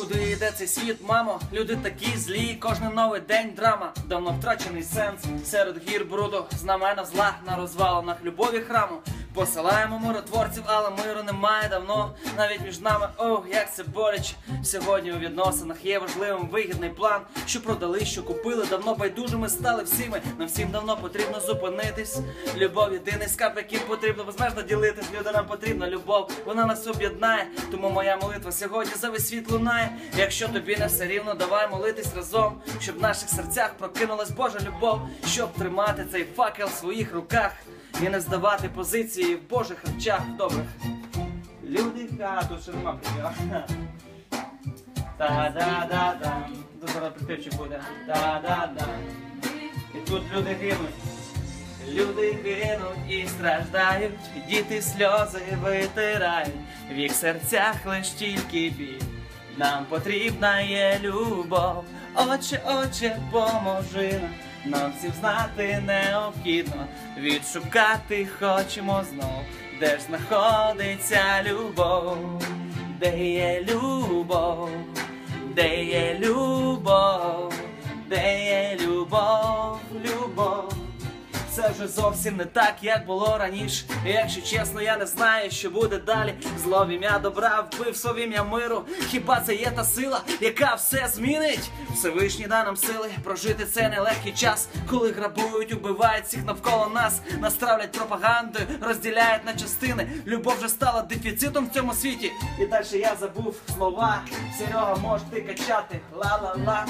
Куди йде цей світ, мамо? Люди такі злі, кожен новий день драма. Давно втрачений сенс серед гір бруду, знамена зла на розвалинах любові храму. Посилаємо миротворців, але миру немає давно. Навіть між нами, ох, як це боляче. Сьогодні у відносинах є важливим вигідний план. Що продали, що купили, давно байдужими стали всі ми. Нам всім давно потрібно зупинитись. Любов єдиний скарб, яким потрібно безмежно ділитись. Люди нам потрібна любов, вона нас об'єднає. Тому моя молитва сьогодні за весь світ лунає. Якщо тобі не все рівно, давай молитись разом, щоб в наших серцях прокинулась Божа любов, щоб тримати цей факел в своїх руках і не здавати позиції в Божих очах добрих. Люди хату нема припіва. Та-да-да-да. Тут зараз припівчик буде. Та-да-да. І тут люди гинуть. Люди гинуть і страждають, діти сльози витирають, в їх серцях лиш тільки біль. Нам потрібна є любов, Отче, Отче, поможи нам. Нам всім знати необхідно, відшукати хочемо знов, де ж знаходиться любов, де є любов, де є любов, Це вже зовсім не так, як було раніше. І Якщо чесно, я не знаю, що буде далі. Зло в ім'я добра, вбивство в ім'я миру. Хіба це є та сила, яка все змінить? Всевишній дай нам сили прожити цей нелегкий час, коли грабують, убивають всіх навколо нас, нас травлять пропагандою, розділяють на частини. Любов вже стала дефіцитом в цьому світі. І далі я забув слова. Серега, можеш ти качати. Ла-ла-ла.